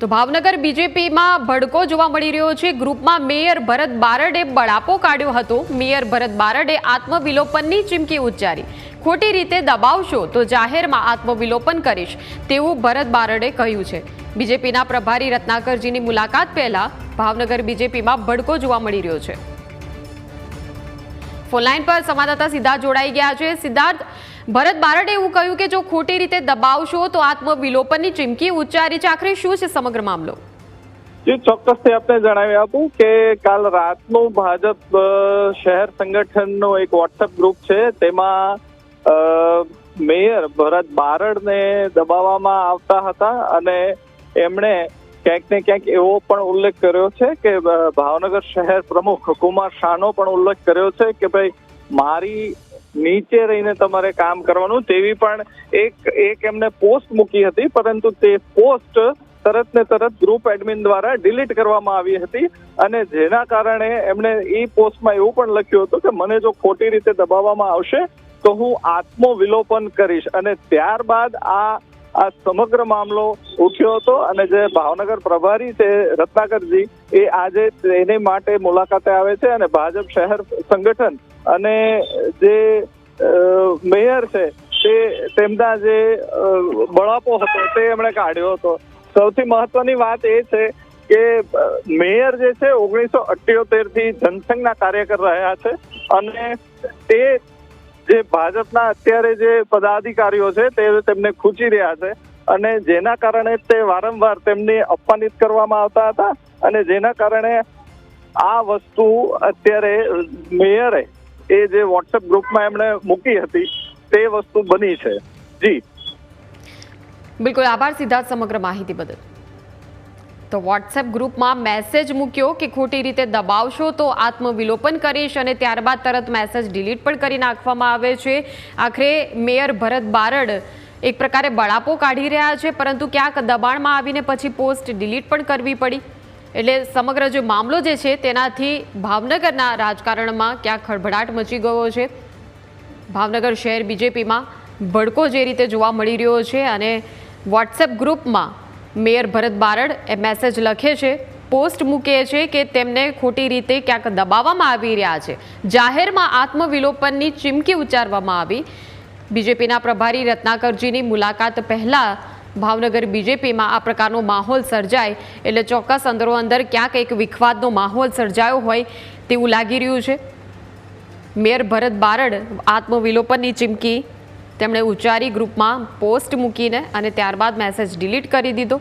તો ભાવનગર બીજેપીમાં ભડકો જોવા મળી રહ્યો છે. ગ્રુપમાં મેયર ભરત બારડે બળાપો કાઢ્યો હતો. મેયર ભરત બારડે આત્મવિલોપનની ચીમકી ઉચ્ચારી. ખોટી રીતે દબાવશો તો જાહેરમાં આત્મવિલોપન કરીશ, તેવું ભરત બારડે કહ્યું છે. બીજેપીના પ્રભારી રત્નાકરજીની મુલાકાત પહેલા ભાવનગર બીજેપીમાં ભડકો જોવા મળી રહ્યો છે. ફોનલાઈન પર સંવાદદાતા સિદ્ધાર્થ જોડાઈ ગયા છે. સિદ્ધાર્થ ભરત બારડે એવું કહ્યું કે જો ખોટી રીતે દબાવશો તો આત્મવિલોપનની ચીમકી ઉચ્ચારી છે. આખરે શું છે સમગ્ર મામલો? જી ચોક્કસથી આપને જણાવી આપું કે કાલ રાતનું ભાજપ શહેર સંગઠનનો એક વોટ્સએપ ગ્રુપ છે. તેમાં મેયર ભરત બારડને દબાવવામાં આવતા હતા અને એમણે ક્યાંક ને ક્યાંક એવો પણ ઉલ્લેખ કર્યો છે કે ભાવનગર શહેર પ્રમુખ કુમાર શાહનો પણ ઉલ્લેખ કર્યો છે કે ભાઈ, મારી નીચે રહીને તમારે કામ કરવાનું તેવી પણ એક એક એમને પોસ્ટ મૂકી હતી, પરંતુ તે પોસ્ટ તરત ને તરત ગ્રુપ એડમિન દ્વારા ડિલીટ કરવામાં આવી હતી અને જેના કારણે એમણે એ પોસ્ટમાં એવું પણ લખ્યું હતું કે મને જો ખોટી રીતે દબાવવામાં આવશે તો હું આત્મવિલોપન કરીશ. અને ત્યારબાદ આ આ સમગ્ર મામલો ઉઠ્યો હતો અને જે ભાવનગર પ્રભારી છે રત્નાકરજી, એ આજે એને માટે મુલાકાતે આવે છે અને ભાજપ શહેર સંગઠન અને જે મેયર છે, તે તેમના જે બળાપો હતો તે એમણે કાઢ્યો હતો. સૌથી મહત્વની વાત એ છે કે મેયર જે છે ઓગણીસો અઠ્યોતેરથી જનસંઘના કાર્યકર રહ્યા છે અને તે જે ભાજપના અત્યારે જે પદાધિકારીઓ છે, તે તેમને ખૂંચી રહ્યા છે અને જેના કારણે તે વારંવાર તેમને અપમાનિત કરવામાં આવતા હતા અને જેના કારણે આ વસ્તુ અત્યારે મેયરે એ જે વોટ્સએપ ગ્રુપમાં એમણે મૂકી હતી, તે વસ્તુ બની છે. જી. બિલકુલ આભાર સિદ્ધાર્થ સમગ્ર માહિતી બદલ. તો વોટ્સએપ ગ્રુપમાં મેસેજ મૂક્યો કે ખોટી રીતે દબાવશો તો આત્મવિલોપન કરીશ અને ત્યારબાદ તરત મેસેજ ડિલીટ પણ કરી નાખવામાં આવે છે. આખરે મેયર ભરત બારડ એક પ્રકારે બળાપો કાઢી રહ્યા છે, પરંતુ ક્યાંક દબાણમાં આવીને પછી પોસ્ટ ડિલીટ પણ કરવી પડી. એટલે સમગ્ર જે મામલો જે છે તેનાથી ભાવનગરના રાજકારણમાં ક્યાંક ખળભળાટ મચી ગયો છે. ભાવનગર શહેર બીજેપીમાં ભડકો જે રીતે જોવા મળી રહ્યો છે અને વોટ્સએપ ગ્રુપમાં મેયર ભરત બારડ એ મેસેજ લખે છે પોસ્ટ મૂકે છે કે તેમને ખોટી રીતે ક્યાંક દબાવવામાં આવી રહ્યા છે. જાહેરમાં આત્મવિલોપનની ચીમકી ઉચ્ચારવામાં આવી. બીજેપીના પ્રભારી રત્નાકરજીની મુલાકાત પહેલાં ભાવનગર બીજેપીમાં આ પ્રકારનો માહોલ સર્જાય એટલે ચોક્કસ અંદરો અંદર ક્યાંક એક વિખવાદનો માહોલ સર્જાયો હોય તેવું લાગી રહ્યું છે. મેયર ભરત બારડ આત્મવિલોપનની ચીમકી તેમણે ઉચ્ચારી ગ્રુપમાં પોસ્ટ મૂકીને અને ત્યારબાદ મેસેજ ડિલીટ કરી દીધો.